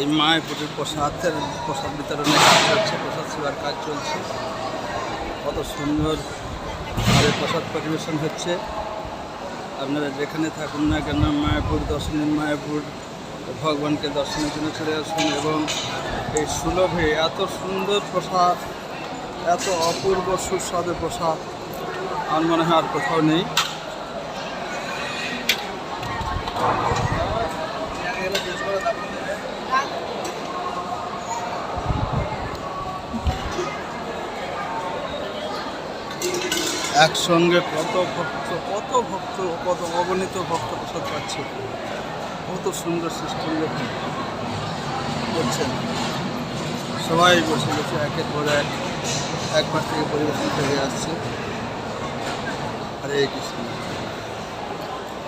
এই মায়াপুরের প্রসাদের, প্রসাদ বিতরণের কাজ চলছে, প্রসাদ সেবার কাজ চলছে। কত সুন্দর ভাবে প্রসাদ পরিবেশন হচ্ছে। আপনারা যেখানে থাকুন না কেন, মায়াপুর দর্শনে, মায়াপুর ভগবানকে দর্শনের জন্য চলে আসুন এবং এই সুলভে এত সুন্দর প্রসাদ, এত অপূর্ব সুস্বাদু প্রসাদ, আমার মনে হয় আর কোথাও নেই। একসঙ্গে কত ভক্ত কত ভক্ত, কত অগণিত ভক্ত প্রসাদ পাচ্ছে। কত সুন্দর সৃষ্টি করছেন সবাই বসে বসে একের পর এক, একবার থেকে পরিবেশন করে আসছে। হরে কৃষ্ণ।